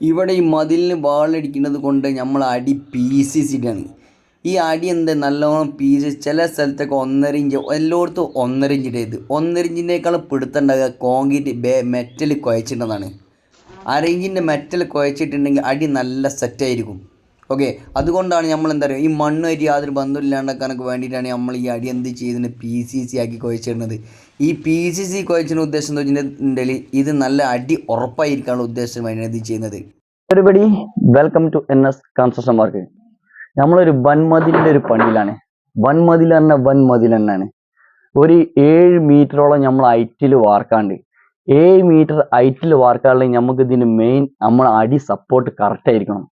ഇവിടെ ഈ മതിലിന് വാളടിക്കുന്നത് കൊണ്ട് നമ്മൾ അടി പീസിച്ചിട്ടാണ് ഈ അടി എന്താ? നല്ലോണം പീസ്. ചില സ്ഥലത്തൊക്കെ ഒന്നര ഇഞ്ച് എല്ലായിടത്തും ഒന്നര ഇഞ്ചിന്റെ ഇത് ഒന്നര ഇഞ്ചിന്റെക്കാളും പിടുത്തുണ്ടാകുക കോൺക്രീറ്റ് ബേ മെറ്റൽ കുഴച്ചിട്ടുള്ളതാണ് അര ഇഞ്ചിന്റെ മെറ്റൽ കുഴച്ചിട്ടുണ്ടെങ്കിൽ അടി നല്ല സെറ്റായിരിക്കും ഓക്കെ അതുകൊണ്ടാണ് നമ്മൾ എന്താ പറയുക ഈ മണ്ണ് മണ്ണുമായിട്ട് യാതൊരു ബന്ധമില്ലാണ്ടാക്കാനൊക്കെ വേണ്ടിയിട്ടാണ് നമ്മൾ ഈ അടി എന്ത് ചെയ്തതിന് പി സി സി ആക്കി കുഴച്ചിടുന്നത്. ഈ പി സി സി കുഴച്ചിന് ഉദ്ദേശം എന്ന് വെച്ചിട്ടുണ്ടെങ്കിൽ ഇത് നല്ല അടി ഉറപ്പായിരിക്കാനുള്ള ഉദ്ദേശം ഇത് ചെയ്യുന്നത്. Everybody welcome to N S construction work നമ്മളൊരു വൻമതിലിന്റെ ഒരു പണിയിലാണ്. വൻമതിൽ തന്നെ വൻമതിൽ തന്നെയാണ്. ഒരു ഏഴ് മീറ്ററോളം നമ്മൾ ഹൈറ്റിൽ വാർക്കാണ്ട്. ഏഴ് മീറ്റർ ഹൈറ്റിൽ വാർക്കാണെങ്കിൽ നമുക്ക് ഇതിന് മെയിൻ നമ്മൾ അടി സപ്പോർട്ട് കറക്റ്റ് ആയിരിക്കണം.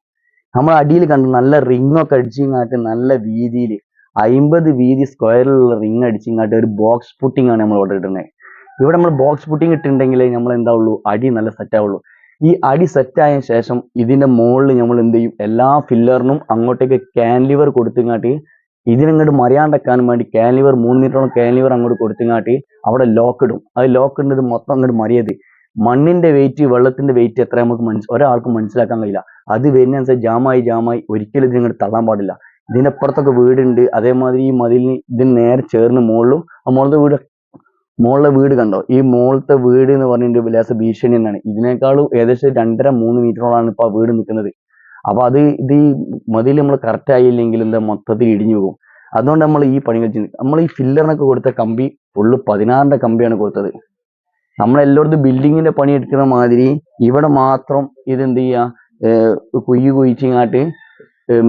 നമ്മൾ അടിയിൽ കണ്ട് നല്ല റിംഗ് ഒക്കെ അടിച്ചിങ്ങാട്ട് നല്ല വീതിയിൽ അമ്പത് വീതി സ്ക്വയറിലുള്ള റിംഗ് അടിച്ചിങ്ങാട്ട് ഒരു ബോക്സ് പുട്ടിംഗ് ആണ് നമ്മൾ ഇവിടെ ഇടുന്നത് ഇവിടെ നമ്മൾ ബോക്സ് പുട്ടിംഗ് ഇട്ടിട്ടുണ്ടെങ്കിൽ നമ്മൾ എന്താ ഉള്ളൂ അടി നല്ല സെറ്റ് ആവുള്ളൂ. ഈ അടി സെറ്റ് ആയ ശേഷം ഇതിന്റെ മുകളിൽ നമ്മൾ എന്ത് ചെയ്യും? എല്ലാ ഫില്ലറിനും അങ്ങോട്ടേക്ക് കാൻലിവർ കൊടുത്തിങ്ങാട്ടി ഇതിനങ്ങോട്ട് മറിയാണ്ടെക്കാൻ വേണ്ടി കാൻലിവർ മൂന്ന് മീറ്ററോളം കാൻലിവർ അങ്ങോട്ട് കൊടുത്തിങ്ങാട്ടി അവിടെ ലോക്ക് ഇടും. അത് ലോക്ക് ഇടുന്നത് മൊത്തം അങ്ങോട്ട് മറിയത് മണ്ണിന്റെ വെയിറ്റ് വെള്ളത്തിന്റെ വെയിറ്റ് എത്ര നമുക്ക് മനസ്സ് ഒരാൾക്കും മനസ്സിലാക്കാൻ കഴിയില്ല. അത് വരുന്നതനുസരിച്ച് ജാമായി ജാമായി ഒരിക്കലും ഇത് ഇങ്ങോട്ട് തള്ളാൻ പാടില്ല. ഇതിനപ്പുറത്തൊക്കെ വീടുണ്ട്. അതേമാതിരി ഈ മതിലിന് ഇതിന് നേരെ ചേർന്ന് മുകളിലും ആ മുകളിലത്തെ വീട് മുകളിലെ വീട് കണ്ടോ? ഈ മുകളിലത്തെ വീട് എന്ന് പറഞ്ഞിട്ട് വിലാസ ഭീഷണി എന്നാണ് ഇതിനേക്കാളും ഏകദേശം രണ്ടര മൂന്ന് മീറ്ററോളാണ് ഇപ്പൊ ആ വീട് നിൽക്കുന്നത് അപ്പൊ അത് ഇത് ഈ മതിൽ നമ്മൾ കറക്റ്റ് ആയില്ലെങ്കിൽ എന്താ മൊത്തത്തിൽ ഇടിഞ്ഞു പോകും. അതുകൊണ്ട് നമ്മൾ ഈ പണികൾ ചെയ്യുന്നത്. നമ്മൾ ഈ ഫില്ലറിനൊക്കെ കൊടുത്ത കമ്പി ഫുള്ള് പതിനാറിന്റെ കമ്പിയാണ് കൊടുത്തത്. നമ്മൾ ബിൽഡിങ്ങിന്റെ പണി എടുക്കുന്ന മാതിരി ഇവിടെ മാത്രം ഇതെന്ത് ചെയ്യുക കുയ്യ് കുഴിച്ചിങ്ങാട്ട്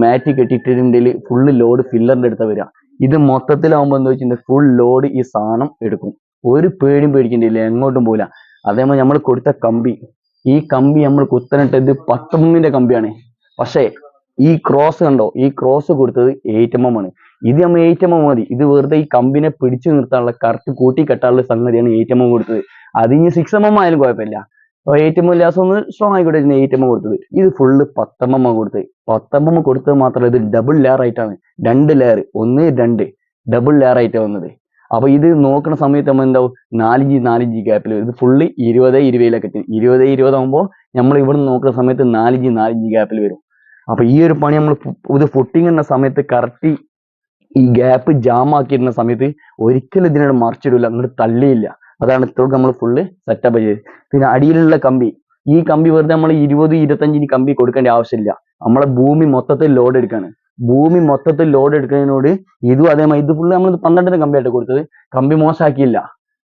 മാറ്റി കെട്ടിയിട്ടുണ്ടെങ്കിൽ ഫുള്ള് ലോഡ് ഫില്ലറിന്റെ അടുത്ത വരിക ഇത് മൊത്തത്തിലാവുമ്പോൾ എന്താ വെച്ചിട്ടുണ്ടെങ്കിൽ ഫുൾ ലോഡ് ഈ സാധനം എടുക്കും. ഒരു പേടിയും പേടിക്കണ്ടില്ല എങ്ങോട്ടും പോകില്ല അതേപോലെ നമ്മൾ കൊടുത്ത കമ്പി ഈ കമ്പി നമ്മൾ കുത്തനിട്ടത് പത്തമ്മിന്റെ കമ്പിയാണ്. പക്ഷേ ഈ ക്രോസ് കണ്ടോ? ഈ ക്രോസ് കൊടുത്തത് എം ആണ്. ഇത് നമ്മൾ എം മതി. ഇത് വെറുതെ ഈ കമ്പിനെ പിടിച്ചു നിർത്താനുള്ള കറക്റ്റ് കൂട്ടി കെട്ടാനുള്ള സംഗതിയാണ് എം കൊടുത്തത്. അത് ഇനി സിക്സ് എം എം ആയാലും കുഴപ്പമില്ല. എയ്റ്റ് ഏറ്റവും എം ലാസം ഒന്ന് സ്ട്രോങ് ആയിക്കോട്ടെ എയ്റ്റ് എം കൊടുത്തത്. ഇത് ഫുള്ള് പത്തമ്മ കൊടുത്തത്. പത്തമ്മ കൊടുത്തത് മാത്രമല്ല ഇത് ഡബിൾ ലെയർ ആയിട്ടാണ് രണ്ട് ലെയർ ഒന്ന് രണ്ട്. ഡബിൾ ലെയർ ആയിട്ടാണ് വന്നത്. അപ്പൊ ഇത് നോക്കുന്ന സമയത്ത് നമ്മൾ എന്താവും? നാലിഞ്ച് നാലിഞ്ച് ഗ്യാപ്പിൽ ഇത് ഫുള്ള് ഇരുപത് ഇരുപതിലൊക്കെ എത്തി. ഇരുപത് ഇരുപതാകുമ്പോൾ നമ്മൾ ഇവിടെ നോക്കുന്ന സമയത്ത് നാലിഞ്ച് നാലിഞ്ച് ഗ്യാപ്പിൽ വരും. അപ്പൊ ഈ ഒരു പണി നമ്മൾ ഇത് ഫുട്ടിങ് എന്ന സമയത്ത് കറക്റ്റ് ഈ ഗ്യാപ്പ് ജാം ആക്കിയിരുന്ന സമയത്ത് ഒരിക്കലും ഇതിനോട് മറിച്ചിടില്ല അങ്ങോട്ട് തള്ളിയില്ല. അതാണ് ഇത്ര നമ്മൾ ഫുള്ള് സെറ്റപ്പ് ചെയ്ത് പിന്നെ അടിയിലുള്ള കമ്പി. ഈ കമ്പി വെറുതെ നമ്മൾ ഇരുപത് ഇരുപത്തഞ്ചിന് കമ്പി കൊടുക്കേണ്ട ആവശ്യമില്ല. നമ്മളെ ഭൂമി മൊത്തത്തിൽ ലോഡ് എടുക്കാണ്. ഭൂമി മൊത്തത്തിൽ ലോഡ് എടുക്കുന്നതിനോട് ഇതും അതേമാതിരി ഇത് ഫുള്ള് നമ്മൾ പന്ത്രണ്ടിന് കമ്പിയായിട്ട് കൊടുത്തത്. കമ്പി മോശമാക്കിയില്ല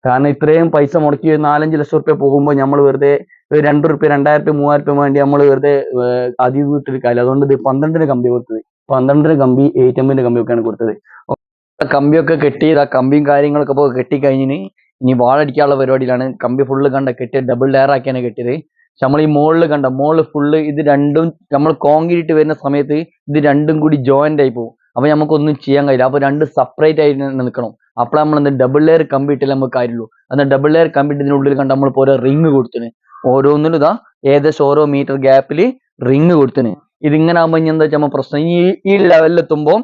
കാരണം ഇത്രയും പൈസ മുടക്കി നാലഞ്ച് ലക്ഷം റുപ്യ പോകുമ്പോൾ നമ്മൾ വെറുതെ രണ്ട് റുപ്യ രണ്ടായിരം റുപ്യ മൂവായിരം റുപ്യ വേണ്ടി നമ്മൾ വെറുതെ അതി വീട്ടിൽ കാര്യം അതുകൊണ്ട് ഇത് പന്ത്രണ്ടിന് കമ്പി കൊടുത്തത്. പന്ത്രണ്ടിന് കമ്പി എയ്റ്റ് എമ്മിന്റെ കമ്പി ഒക്കെയാണ് കൊടുത്തത് കമ്പിയൊക്കെ കെട്ടി ആ കമ്പിയും കാര്യങ്ങളൊക്കെ ഇപ്പോൾ കെട്ടി ഇനി വാളടിക്കാനുള്ള പരിപാടിയിലാണ്. കമ്പി ഫുള്ള് കണ്ട കെട്ടി ഡബിൾ ലെയർ ആക്കിയാണ് കെട്ടിയത്. നമ്മൾ ഈ മുകളിൽ കണ്ട മുകളിൽ ഫുള്ള് ഇത് രണ്ടും നമ്മൾ കോൺക്രീറ്റ് വരുന്ന സമയത്ത് ഇത് രണ്ടും കൂടി ജോയിന്റ് ആയി പോകും. അപ്പൊ നമുക്കൊന്നും ചെയ്യാൻ കഴിയില്ല. അപ്പൊ രണ്ട് സെപ്പറേറ്റ് ആയിട്ട് നിൽക്കണം. അപ്പോൾ നമ്മൾ എന്താ ഡബിൾ ലെയർ കമ്പി ഇട്ടില്ല നമുക്ക് കാര്യമുള്ളൂ. എന്നാൽ ഡബിൾ ലെയർ കമ്പി ഇട്ടതിനുള്ളിൽ കണ്ട നമ്മൾ ഓരോ റിങ് കൊടുത്തിന്. ഓരോന്നിനും ഇതാ ഏകദേശം ഓരോ മീറ്റർ ഗ്യാപ്പിൽ റിങ് കൊടുത്തിന്. ഇതിങ്ങനെ ആകുമ്പോൾ ഇനി എന്താ വെച്ചാൽ പ്രശ്നം? ഈ ഈ ലെവലിൽ എത്തുമ്പോൾ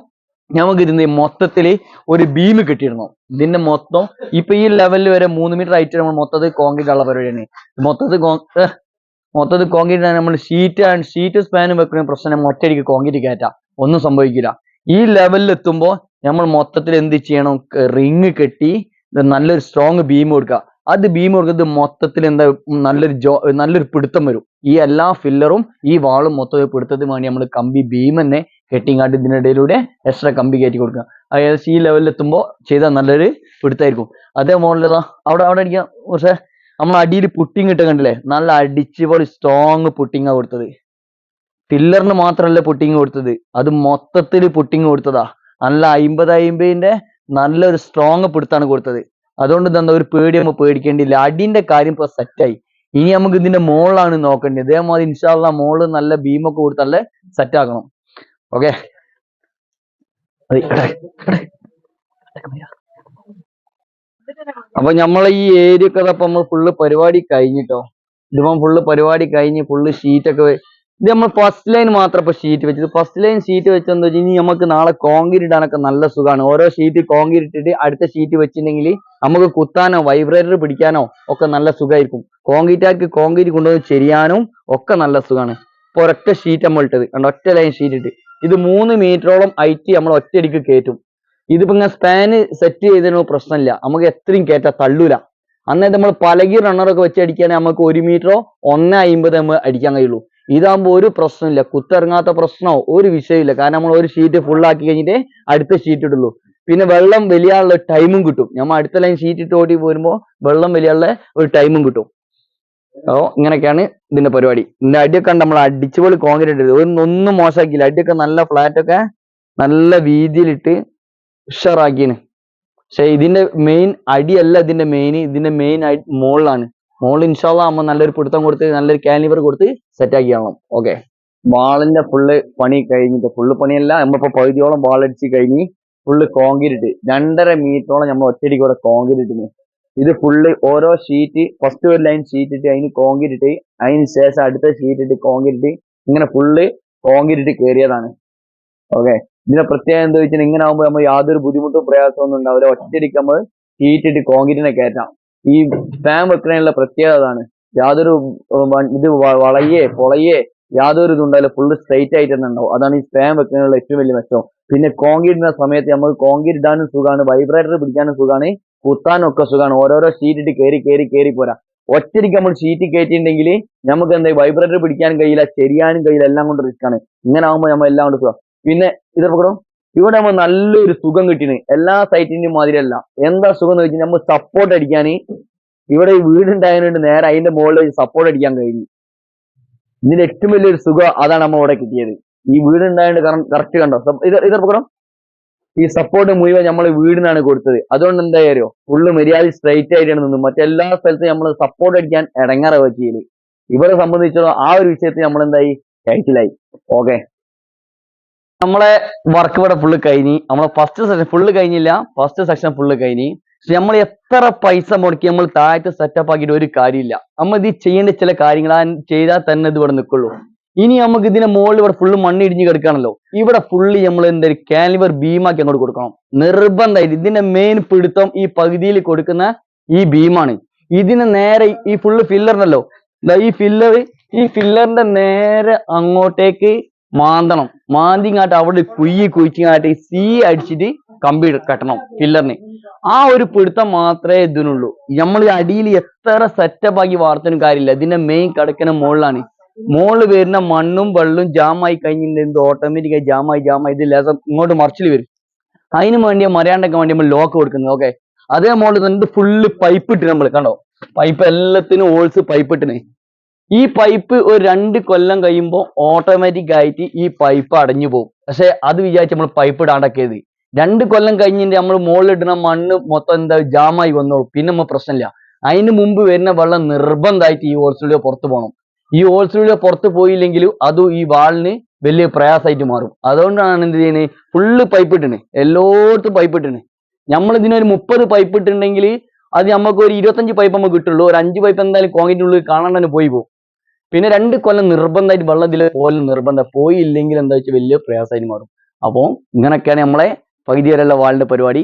നമുക്ക് ഇതിന്റെ മൊത്തത്തിൽ ഒരു ബീം കിട്ടിയിരുന്നു ഇതിന്റെ മൊത്തം ഇപ്പൊ ഈ ലെവലിൽ വരെ മൂന്ന് മീറ്റർ ഹൈറ്റ് നമ്മൾ മൊത്തത്തിൽ കോൺക്രീറ്റ് ഉള്ള പരിപാടിയാണ്. മൊത്തത്തിൽ മൊത്തത്തിൽ കോൺക്രീറ്റ് നമ്മൾ ഷീറ്റ് ആൻഡ് ഷീറ്റ് സ്പാനും വെക്കുന്ന പ്രശ്നം ഒറ്റയടിക്ക് കോൺക്രീറ്റ് കയറ്റാം ഒന്നും സംഭവിക്കില്ല. ഈ ലെവലിൽ എത്തുമ്പോൾ നമ്മൾ മൊത്തത്തിൽ എന്ത് ചെയ്യണം? റിങ് കെട്ടി നല്ലൊരു സ്ട്രോങ് ബീം കൊടുക്കുക അത് ബീം കൊടുക്കുന്നത് മൊത്തത്തിൽ എന്താ നല്ലൊരു ജോ നല്ലൊരു പിടുത്തം വരും. ഈ എല്ലാ ഫില്ലറും ഈ വാളും മൊത്തം പിടുത്തത്തിന് വേണ്ടി നമ്മൾ കമ്പി ഭീമെന്നെ കെട്ടിങ്ങാട്ട് ഇതിനിടയിലൂടെ എക്സ്ട്രാ കമ്പി കയറ്റി കൊടുക്കുക. അതായത് ഈ ലെവലിൽ എത്തുമ്പോൾ ചെയ്താൽ നല്ലൊരു പിടുത്തായിരിക്കും. അതേ മോഡലിതാ അവിടെ അവിടെ അടിക്കാം. പക്ഷേ നമ്മൾ അടിയിൽ പുട്ടിങ് ഇട്ട് കണ്ടില്ലേ? നല്ല അടിച്ച് പോലെ സ്ട്രോങ് പുട്ടിങ്ങാ കൊടുത്തത്. ഫില്ലറിന് മാത്രമല്ല പുട്ടിങ് കൊടുത്തത്. അത് മൊത്തത്തിൽ പുട്ടിങ് കൊടുത്തതാ. നല്ല അയിമ്പത് അയിമ്പതിന്റെ നല്ലൊരു സ്ട്രോങ് പിടുത്താണ് കൊടുത്തത്. അതുകൊണ്ട് തന്നെ ഒരു പേടി നമ്മൾ പേടിക്കേണ്ടിയില്ല. അടിന്റെ കാര്യം ഇപ്പൊ സെറ്റായി ഇനി നമുക്ക് ഇതിന്റെ മുകളിലാണ് നോക്കേണ്ടത്. ഇതേമാതിരി ഇൻഷാല്ല മോൾ നല്ല ബീമൊക്കെ കൊടുത്ത് നല്ല സെറ്റ് ആക്കണം. ഓക്കെ അപ്പൊ നമ്മളെ ഈ ഏരിയ ഒക്കെ നമ്മൾ ഫുള്ള് പരിപാടി കഴിഞ്ഞിട്ടോ? ഇതിപ്പം ഫുള്ള് പരിപാടി കഴിഞ്ഞ് ഫുള്ള് ഷീറ്റൊക്കെ ഇത് നമ്മൾ ഫസ്റ്റ് ലൈൻ മാത്രം ഇപ്പൊ ഷീറ്റ് വെച്ചത് ഫസ്റ്റ് ലൈൻ ഷീറ്റ് വെച്ചെന്ന് വെച്ചാൽ ഇനി നമുക്ക് നാളെ കോൺക്രീറ്റ് ഇടാനൊക്കെ നല്ല സുഖമാണ് ഓരോ ഷീറ്റ് കോൺക്രീറ്റ് ഇട്ടിട്ട് അടുത്ത ഷീറ്റ് വെച്ചിട്ടുണ്ടെങ്കിൽ നമുക്ക് കുത്താനോ വൈബ്രേറ്റർ പിടിക്കാനോ ഒക്കെ നല്ല സുഖമായിരിക്കും കോൺക്രീറ്റ് ആക്കി കോൺക്രീറ്റ് കൊണ്ടുവന്ന് ചെരിയാനും ഒക്കെ നല്ല സുഖമാണ് ഇപ്പൊ ഒരൊറ്റ ഷീറ്റ് നമ്മൾ ഇട്ടത് കണ്ടോ? ഒറ്റ ലൈൻ ഷീറ്റ് ഇട്ട്. ഇത് മൂന്ന് മീറ്ററോളം ഐറ്റി നമ്മൾ ഒറ്റയടിക്ക് കയറ്റും. ഇതിപ്പോ ഇങ്ങനെ സ്പാന് സെറ്റ് ചെയ്തതിനോ പ്രശ്നമില്ല. നമുക്ക് എത്രയും കയറ്റാ തള്ളൂല. അന്നേരം നമ്മൾ പലകി റണ്ണറൊക്കെ വെച്ച് അടിക്കുകയാണെങ്കിൽ നമുക്ക് ഒരു മീറ്ററോ ഒന്നേ അമ്പത് നമ്മൾ അടിക്കാൻ കഴിയുള്ളൂ. ഇതാകുമ്പോൾ ഒരു പ്രശ്നമില്ല. കുത്തിറങ്ങാത്ത പ്രശ്നമോ ഒരു വിഷയമില്ല. കാരണം നമ്മൾ ഒരു ഷീറ്റ് ഫുൾ ആക്കി കഴിഞ്ഞിട്ട് അടുത്ത ഷീറ്റ് ഇടുള്ളൂ. പിന്നെ വെള്ളം വലിയാനുള്ള ടൈമും കിട്ടും. നമ്മൾ അടുത്ത ലൈൻ ഷീറ്റ് ഇട്ട് ഓടി പോരുമ്പോൾ വെള്ളം വലിയാനുള്ള ഒരു ടൈമും കിട്ടും. ഓ ഇങ്ങനെയൊക്കെയാണ് ഇതിന്റെ പരിപാടി. ഇതിന്റെ അടിയൊക്കെ നമ്മൾ അടിച്ചുപൊളി കോൺക്രീറ്റ് ഇട്ടത്. ഒന്നും മോശമാക്കിയില്ല. അടിയൊക്കെ നല്ല ഫ്ലാറ്റ് ഒക്കെ നല്ല വീതിയിലിട്ട് ഉഷാറാക്കിയാണ് പക്ഷെ ഇതിന്റെ മെയിൻ അടിയല്ല ഇതിന്റെ മെയിൻ ഇതിന്റെ മെയിൻ മുകളിലാണ് മുകളിൽ ഇൻഷാല്ല അമ്മ നല്ലൊരു പിടുത്തം കൊടുത്ത് നല്ലൊരു കാലിവർ കൊടുത്ത് സെറ്റ് ആക്കി കാണണം. ഓക്കെ വാളിന്റെ ഫുള്ള് പണി കഴിഞ്ഞിട്ട് ഫുള്ള് പണിയല്ല നമ്മളിപ്പോ പകുതിയോളം വാളടിച്ച് കഴിഞ്ഞ് ഫുള്ള് കോൺക്രീറ്റ് രണ്ടര മീറ്ററോളം നമ്മൾ ഒറ്റയടിക്ക് ഇവിടെ കോൺക്രീറ്റ് ഇത് ഫുള്ള് ഓരോ ഷീറ്റ് ഫസ്റ്റ് ഒരു ലൈൻ ഷീറ്റ് ഇട്ട് അതിന് കോൺക്രീറ്റ് അതിന് ശേഷം അടുത്ത ഷീറ്റ് ഇട്ട് കോൺക്രീറ്റ് ഇങ്ങനെ ഫുള്ള് കോൺക്രീറ്റ് കയറിയതാണ് ഓക്കെ ഇതിന്റെ പ്രത്യേകത എന്താ വെച്ചാൽ ഇങ്ങനെ ആകുമ്പോൾ നമ്മൾ യാതൊരു ബുദ്ധിമുട്ടും പ്രയാസമൊന്നും ഉണ്ടാവില്ല. ഒറ്റയടിക്ക് നമ്മൾ ഷീറ്റ് ഇട്ട് കോൺക്രീറ്റിനെ കയറ്റാം ഈ ഫാൻ വെക്കുന്നതിനുള്ള പ്രത്യേകത അതാണ്. യാതൊരു ഇത് വളയേ പൊളയേ യാതൊരു ഇതുണ്ടാവില്ല ഫുള്ള് സ്ട്രൈറ്റ് ആയിട്ട് തന്നെ ഉണ്ടാവും അതാണ് ഈ ഫാൻ വെക്കുന്നതിനുള്ള ഏറ്റവും വലിയ മെച്ചം. പിന്നെ കോൺക്രീറ്റ് ഇടുന്ന സമയത്ത് നമുക്ക് കോൺക്രീറ്റ് ഇടാനും സുഖമാണ്. വൈബ്രേറ്റർ പിടിക്കാനും സുഖമാണ്. കുത്താനും ഒക്കെ സുഖമാണ്. ഓരോരോ ഷീറ്റ് ഇട്ട് കയറി കയറി കയറി പോരാ. ഒറ്റയ്ക്ക് നമ്മൾ ഷീറ്റ് കയറ്റിയിട്ടുണ്ടെങ്കിൽ നമുക്ക് എന്താ വൈബ്രേറ്റർ പിടിക്കാനും കഴിയില്ല ചെരിയാനും കഴിയില്ല എല്ലാം കൊണ്ട് റിസ്ക് ആണ്. ഇങ്ങനെ ആകുമ്പോൾ നമ്മൾ എല്ലാം കൊണ്ട് സുഖം. പിന്നെ ഇത് ഇവിടെ നമ്മൾ നല്ലൊരു സുഖം കിട്ടിന്. എല്ലാ സൈറ്റിന്റെയും മാതിരിയല്ല. എന്താ സുഖം എന്ന് വെച്ചാൽ നമ്മൾ സപ്പോർട്ട് അടിക്കാൻ ഇവിടെ വീടുണ്ടായതുകൊണ്ട് നേരെ അതിന്റെ മുകളിൽ വെച്ച് സപ്പോർട്ട് അടിക്കാൻ കഴിഞ്ഞു. ഇതിന്റെ ഏറ്റവും വലിയൊരു സുഖം അതാണ് നമ്മൾ ഇവിടെ കിട്ടിയത്. ഈ വീടുണ്ടായതുകൊണ്ട് കറക്റ്റ് കണ്ടോ? ഇത് ഇത് ഈ സപ്പോർട്ട് മുഴുവൻ നമ്മൾ വീടിനാണ് കൊടുത്തത്. അതുകൊണ്ട് എന്താ അറിയോ ഫുള്ള് മര്യാദ സ്ട്രൈറ്റ് ആയിട്ടാണ് നിന്നത് മറ്റെല്ലാ സ്ഥലത്തും നമ്മൾ സപ്പോർട്ട് അടിക്കാൻ ഇടങ്ങാറ വെച്ചില്ല ഇവരെ സംബന്ധിച്ചോളം ആ ഒരു വിഷയത്തിൽ നമ്മൾ എന്തായി ടൈറ്റിലായി ഓക്കെ നമ്മളെ വർക്ക് ഇവിടെ ഫുള്ള് കഴിഞ്ഞ് നമ്മളെ ഫസ്റ്റ് സെക്ഷൻ ഫുള്ള് കഴിഞ്ഞില്ല ഫസ്റ്റ് സെക്ഷൻ ഫുള്ള് കഴിഞ്ഞ്. പക്ഷെ നമ്മൾ എത്ര പൈസ മുടക്കി നമ്മൾ താഴത്തെ സെറ്റപ്പ് ആക്കിയിട്ട് ഒരു കാര്യമില്ല. നമ്മൾ ഇത് ചെയ്യേണ്ട ചില കാര്യങ്ങൾ ആ ചെയ്താൽ തന്നെ ഇത് ഇവിടെ നിൽക്കുള്ളൂ. ഇനി നമുക്ക് ഇതിന്റെ മുകളിൽ ഇവിടെ ഫുള്ള് മണ്ണ് ഇടിഞ്ഞ് കിടക്കുകയാണല്ലോ. ഇവിടെ ഫുള്ള് നമ്മൾ എന്താ ഒരു കാലിവർ ബീമാക്കി അങ്ങോട്ട് കൊടുക്കണം. നിർബന്ധമായിട്ട് ഇതിന്റെ മെയിൻ പിടുത്തം ഈ പകുതിയിൽ കൊടുക്കുന്ന ഈ ബീമാണ് ഇതിന് നേരെ ഈ ഫുള്ള് ഫില്ലറിനല്ലോ ഈ ഫില്ലർ ഈ ഫില്ലറിന്റെ നേരെ അങ്ങോട്ടേക്ക് മാന്തണം. മാന്തിങ്ങാട്ട് അവിടെ കുയ്യി കുയിച്ചിങ്ങാട്ട് സീ അടിച്ചിട്ട് കമ്പി കെട്ടണം ഫില്ലറിന് ആ ഒരു പിടുത്തം മാത്രമേ ഇതിനുള്ളൂ. നമ്മൾ അടിയിൽ എത്ര സെറ്റപ്പ് ആക്കി വാർത്തനും കാര്യമില്ല. ഇതിന്റെ മെയിൻ കിടക്കുന്ന മുകളിലാണ് മുകളിൽ വരുന്ന മണ്ണും വെള്ളവും ജാമായി കഴിഞ്ഞിട്ട് ഓട്ടോമാറ്റിക്കായി ജാമായി ജാമായി ഇത് ലേസം ഇങ്ങോട്ട് മറിച്ചിൽ വരും. അതിന് വേണ്ടി മറിയാണ്ടൊക്കെ വേണ്ടി നമ്മൾ ലോക്ക് കൊടുക്കുന്നത് ഓക്കെ അതേ മുകളിൽ തന്നെ ഫുള്ള് പൈപ്പ് ഇട്ട് നമ്മൾ കണ്ടോ? പൈപ്പ് എല്ലാത്തിനും ഓൾസ് പൈപ്പ് ഇട്ടിന്. ഈ പൈപ്പ് ഒരു രണ്ട് കൊല്ലം കഴിയുമ്പോൾ ഓട്ടോമാറ്റിക് ആയിട്ട് ഈ പൈപ്പ് അടഞ്ഞു പോകും. പക്ഷെ അത് വിചാരിച്ച് നമ്മൾ പൈപ്പ് ഇടാണ്ടൊക്കെയത് രണ്ട് കൊല്ലം കഴിഞ്ഞിട്ട് നമ്മൾ മുകളിലിടുന്ന മണ്ണ് മൊത്തം എന്താ ജാമായി വന്നോളും പിന്നെ നമ്മൾ പ്രശ്നമില്ല. അതിന് മുമ്പ് വരുന്ന വെള്ളം നിർബന്ധമായിട്ട് ഈ ഹോൾസൂളിയോ പുറത്ത് പോകണം ഈ ഹോൾസൂളിയോ പുറത്ത് പോയില്ലെങ്കിൽ അതും ഈ വാളിന് വലിയ പ്രയാസമായിട്ട് മാറും. അതുകൊണ്ടാണ് എന്ത് ചെയ്യുന്നത് ഫുള്ള് പൈപ്പ് ഇട്ടണ് എല്ലായിടത്തും പൈപ്പ് ഇട്ടണ് നമ്മൾ ഇതിനൊരു മുപ്പത് പൈപ്പ് ഇട്ടുണ്ടെങ്കിൽ അത് നമുക്ക് ഒരു ഇരുപത്തഞ്ച് പൈപ്പ് നമുക്ക് കിട്ടുള്ളൂ. ഒരു അഞ്ച് പൈപ്പ് എന്തായാലും കോങ്ങിന്റെ ഉള്ളിൽ കാണാൻ തന്നെ പോയി പോകും. പിന്നെ രണ്ട് കൊല്ലം നിർബന്ധമായിട്ട് വെള്ളത്തിൽ പോലും നിർബന്ധം. പോയില്ലെങ്കിൽ എന്താ വെച്ചാൽ വലിയ പ്രയാസമായിട്ട് മാറും. അപ്പോൾ ഇങ്ങനെയൊക്കെയാണ് നമ്മളെ പകുതി വരെയുള്ള വാളിന്റെ പരിപാടി.